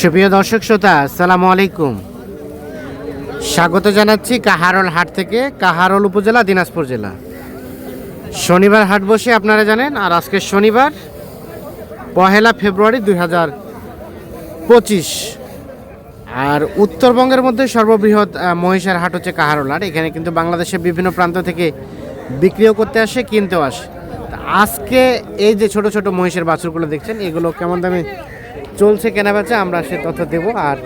সুপ্রিয় দর্শক শ্রোতা, আসসালামু আলাইকুম। স্বাগত জানাচ্ছি কাহারল হাট থেকে, কাহারল উপজেলা, দিনাজপুর জেলা। শনিবার হাট বসে আপনারা জানেন, আর আজকে শনিবার, পহেলা ফেব্রুয়ারি দুই হাজার পঁচিশ। আর উত্তরবঙ্গের মধ্যে সর্ববৃহৎ মহিষের হাট হচ্ছে কাহারল হাট। এখানে কিন্তু বাংলাদেশের বিভিন্ন প্রান্ত থেকে বিক্রিও করতে আসে, কিনতেও আসে। আজকে এই যে ছোট ছোট মহিষের বাছুরগুলো দেখছেন, এগুলো কেমন দামে চলছে কেনা বেচা আমরা সে তথ্য দেবো। আর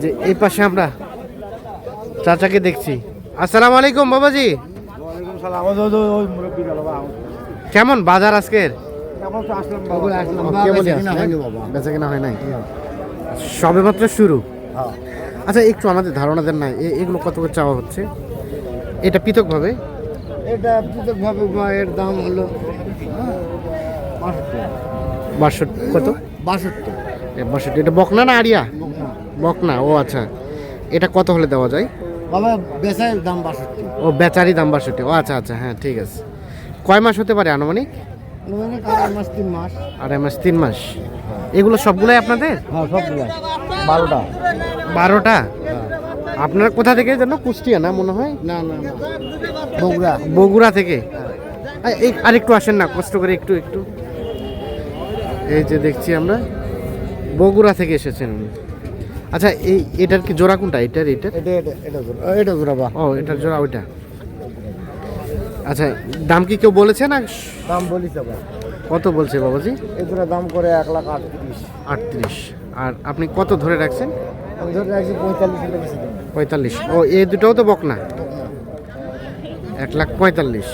যে এই পাশে আমরা চাচাকে দেখছি। আসসালামু আলাইকুম বাবাজি। কেমন বাজার আজকের? বেচা কেনা হয়? নাই। সবে মাত্র শুরু। হ্যাঁ। আচ্ছা একটু আমাদের ধারণা দেন না এ- এগুলো কত করে চাওয়া হচ্ছে? এটা পৃথকভাবে? এটা পৃথকভাবে বা এর দাম হলো বাষট্টি। বাষট্টি কত? বাষট্টি। এ, বাষট্টি। এটা বকনা না আরিয়া বকনা। ও আচ্ছা। এটা কত হলে দেওয়া যায়? বাবা বেচার দাম বাষট্টি। ও বেচারি দাম বাষট্টি। ও আচ্ছা আচ্ছা হ্যাঁ ঠিক আছে। কয় মাস হতে পারে আনুমানিক? মানে আড়াই মাস তিন মাস। আড়াই মাস তিন মাস। এগুলো সবগুলোই আপনাদের? হ্যাঁ সবগুলো বারোটা। বারোটা? আপনারা কোথা থেকে যেন? কুষ্টিয়া না মনে হয়? না না। বগুড়া। বগুড়া থেকে। আ- এই আরেকটু আসেন না কষ্ট করে একটু একটু। এই যে দেখছি আমরা বগুড়া থেকে এসেছেন। উনি। আচ্ছা এই এটার কি জোড়া কোনটা? এটার এটা এটা এটা জোড়া এটা জোড়া বা। ও এটার জোড়া ওইটা। আচ্ছা দাম কি কেউ বলেছে না? দাম বলিস বা। কত বলছে বাবাজি? এই জোড়া দাম করে এক লাখ আটত্রিশ। আটত্রিশ। আর আপনি কত ধরে রাখছেন? আমি ধরে রাখছি পঁয়তাল্লিশ পঁয়তাল্লিশ। ও এই দুটোও তো বক না এক লাখ পঁয়তাল্লিশ।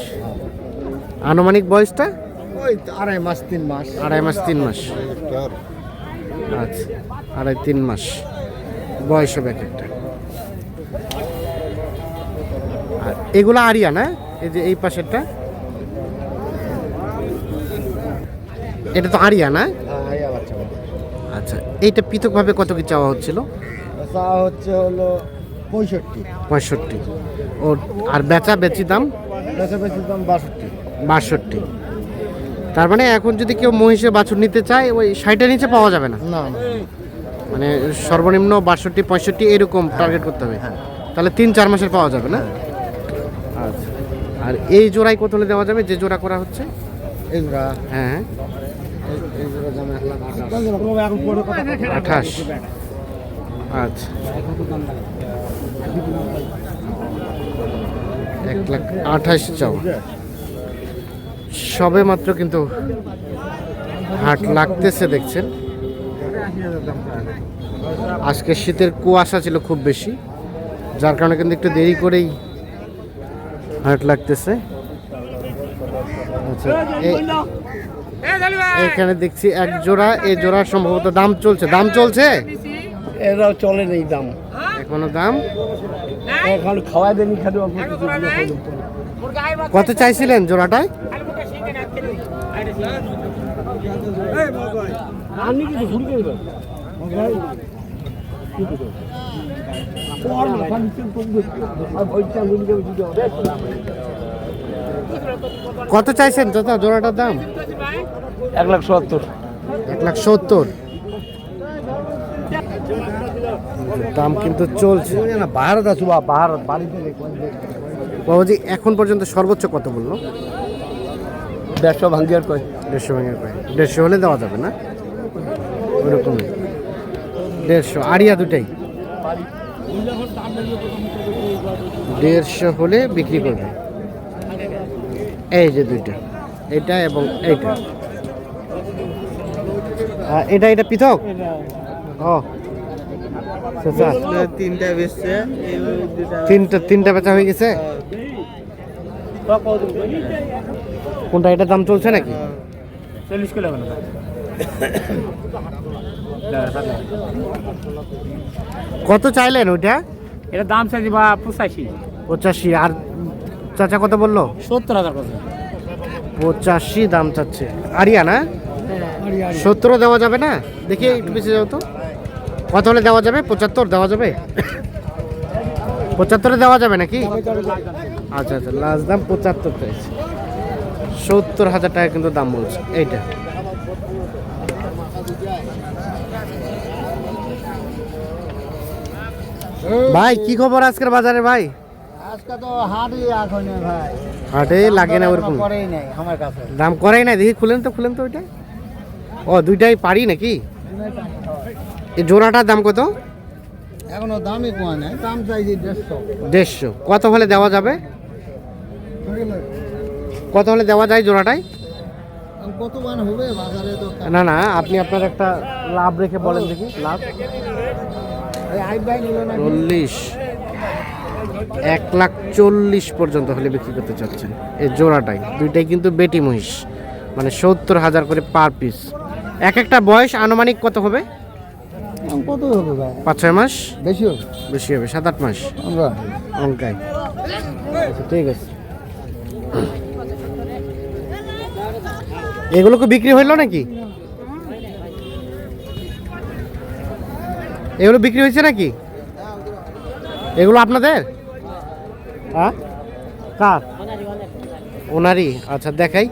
আনুমানিক বয়সটা? ওই আড়াই মাস তিন মাস। আড়াই মাস তিন মাস। আচ্ছা আড়াই তিন মাস। বয়স হবে এক একটা। আর এগুলো আরিয়া না এই যে এই পাশেরটা। এটা তো আরিয়া না হ্যাঁ বাচ্চা আচ্ছা এইটা পৃথকভাবে কত কি চাওয়া হচ্ছিল? চা হচ্ছে হলো পঁয়ষট্টি। পঁয়ষট্টি। ও আর বেচা বেচি দাম? বেচা বেচি দাম বাষট্টি। বাষট্টি। তার মানে এখন যদি কেউ মহিষের বাছুর নিতে চায় ওই ষাটের নিচে পাওয়া যাবে না? না। মানে সর্বনিম্ন বাষট্টি পঁয়ষট্টি এরকম টার্গেট করতে হবে। তাহলে তিন চার মাসের পাওয়া যাবে না? আচ্ছা। আর এই জোড়ায় কত হলে দেওয়া যাবে? যে জোড়া করা হচ্ছে? এগুলা হ্যাঁ হ্যাঁ। লাখ আঠাশ। আচ্ছা। এক লাখ আঠাশ চাও সবে মাত্র কিন্তু হাট লাগতেছে দেখছেন? আজকে শীতের কুয়াশা ছিল খুব বেশি যার কারণে কিন্তু একটু দেরি করেই হাট লাগতেছে। আচ্ছা এখানে দেখছি এক জোড়া এই জোড়া সম্ভবত দাম চলছে। দাম চলছে? এরাও চলে নেই দাম। এখনও দাম? এখন খাওয়াই দেনি কত চাইছিলেন জোড়াটায়? আমি কিছু ঘুরি কত চাইছেন চাচা জোড়াটার দাম? এক লাখ সত্তর। এক লাখ সত্তর। দাম কিন্তু চলছে। না ভারত আছো বা ভারত বাড়িতে বাবাজি এখন পর্যন্ত সর্বোচ্চ কত বলল? দেড়শো ভাঙ্গিয়ার কয় দেড়শো ভেঙে কয় দেড়শো হলে দেওয়া যাবে না? ওরকমই। দেড়শো আড়িয়া দুটাই। দেড়শো হলে বিক্রি করবে। এই যে দুইটা। এটা এবং এইটা। এটা এটা পৃথক? ও। আচ্ছা, আচ্ছা। তিনটা বেচছে। তিনটা তিনটা বেচা হয়ে গেছে? কোনটা এটা দাম চলছে নাকি? চল্লিশ কিলো কত চাইলেন ওইটা? এটা দাম চাইছি বা পঁচাশি। পঁচাশি আর চাচা কত বলল? সত্তর হাজার কথা পঁচাশি দাম চাচ্ছে। আরিয়া না? সত্তরও দেওয়া যাবে না? দেখি একটু বেশি যাও তো। কত হলে দেওয়া যাবে? পঁচাত্তর দেওয়া যাবে? পঁচাত্তরে দেওয়া যাবে নাকি? আচ্ছা আচ্ছা লাস্ট দাম পঁচাত্তর চাইছে। সত্তর হাজার টাকা কিন্তু দাম বলছে। এইটা। ভাই কি খবর আজকের বাজারে ভাই? আজকে তো হাটই এখন ভাই। হাটে লাগে না ওরকম। করেই নাই আমার কাছে। দাম করাই না দেখি খুলেন তো খুলেন তো ওইটা। ও দুইটাই পারি নাকি? এই জোড়াটার দাম কত? এখনও দামই কোয়া নাই দাম চাইছি দেড়শো। দেড়শো। কত হলে দেওয়া যাবে? কত হলে দেওয়া যায় হবে বাজারে তো? না না আপনি আপনার একটা লাভ রেখে বলেন দেখি লাভ। চল্লিশ। এক লাখ চল্লিশ পর্যন্ত হলে বিক্রি করতে চাচ্ছেন। এই জোড়াটাই দুইটাই কিন্তু বেটি মহিষ। মানে সত্তর হাজার করে পার পিস। এক একটা বয়স আনুমানিক কত হবে? কত হবে ভাই? পাঁচ ছয় মাস? বেশি হবে? বেশি হবে সাত আট মাস? অঙ্কায়। আচ্ছা ঠিক আছে। এগুলো কি বিক্রি হইল নাকি? এগুলো বিক্রি হয়েছে নাকি? এগুলো আপনাদের? হ্যাঁ? কার? ওনারই। আচ্ছা দেখাই।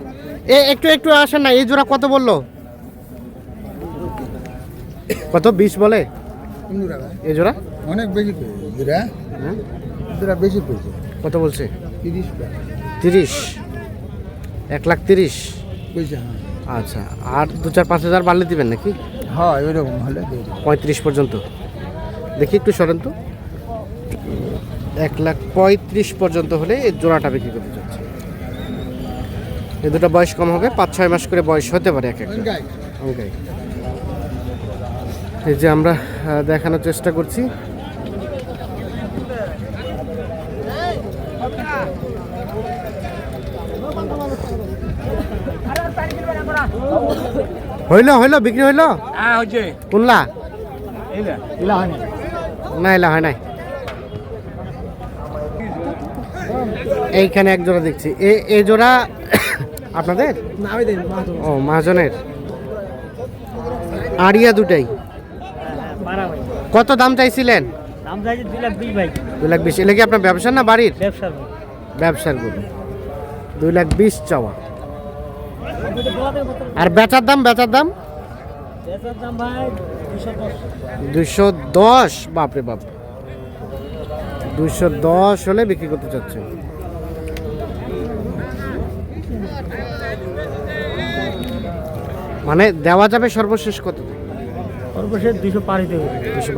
এ একটু একটু আসেন না এই জোড়া কত বলল? কত? বিশ বলে? এই জোড়া? অনেক বেশি হ্যাঁ? বেশি কত বলছে? তিরিশ তিরিশ। এক লাখ তিরিশ। আচ্ছা আর দু চার পাঁচ হাজার বাড়লে দিবেন নাকি? হ্যাঁ এরকম হলে। পঁয়ত্রিশ পর্যন্ত। দেখি একটু সরেন তো। এক লাখ পঁয়ত্রিশ পর্যন্ত হলে এই জোড়াটা বিক্রি করতে চাচ্ছে। এই দুটো বয়স কম হবে পাঁচ ছয় মাস করে বয়স হতে পারে এক একটা। এই যে আমরা দেখানোর চেষ্টা করছি। হইল হইল বিক্রি হইল? হ্যাঁ কোনলা? না এলা হয় নাই। এইখানে এক জোড়া দেখছি। এ এই জোড়া আপনাদের? ও মহাজনের। আড়িয়া দুটাই। কত দাম চাইছিলেন? দুই লাখ বিশ এলে কি আপনার ব্যবসা না বাড়ির? ব্যবসার ব্যবসার গরু দুই লাখ বিশ চাওয়া। আর বেচার দাম বেচার দাম? বেচার দাম ভাই দুশো। দশ? বাপরে বাপ। দুইশো দশ হলে বিক্রি করতে চাচ্ছে। মানে দেওয়া যাবে সর্বশেষ কত? সর্বশেষ দুশো পার হইতে হবে। দুশো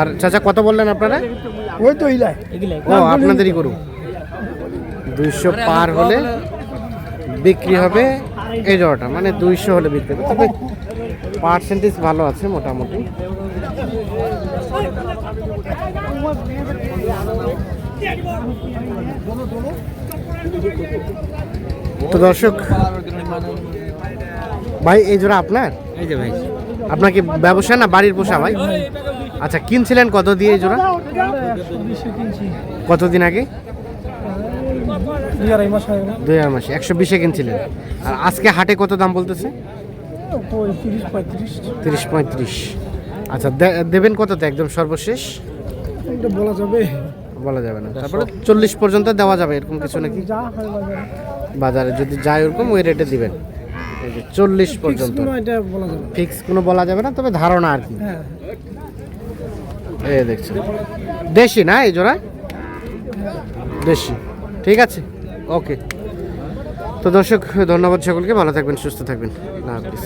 আর চাচা কত বললেন আপনারা? ওই তো ইলাই। ও আপনাদেরই করুন দুইশো পার হলে বিক্রি হবে এই জড়টা মানে দুইশো হলে বিক্রি হবে। তবে পার্সেন্টেজ ভালো আছে মোটামুটি। তো দর্শক ভাই এই জোড়া আপনার? এই যে ভাই। আপনার কি ব্যবসা না বাড়ির পোষা ভাই? আচ্ছা কিনছিলেন কত দিয়ে এই জোড়া? কতদিন আগে? দুই আড়াই মাস হয় একশো বিশে কিনছিলেন আর আজকে হাটে কত দাম বলতেছে? তিরিশ পঁয়ত্রিশ। আচ্ছা দেবেন কততে একদম সর্বশেষ? বলা যাবে। বলা যাবে না। তারপরে চল্লিশ পর্যন্ত দেওয়া যাবে এরকম কিছু নাকি? বাজারে। যদি যায় ওরকম ওই রেটে দিবেন। চল্লিশ পর্যন্ত। ফিক্স কোনো বলা যাবে না তবে ধারণা আর কি। হ্যাঁ। এই দেখছেন। দেশি না এই জোড়া? দেশি। ঠিক আছে? ওকে। তো দর্শক ধন্যবাদ সকলকে। ভালো থাকবেন সুস্থ থাকবেন। হাফিজ।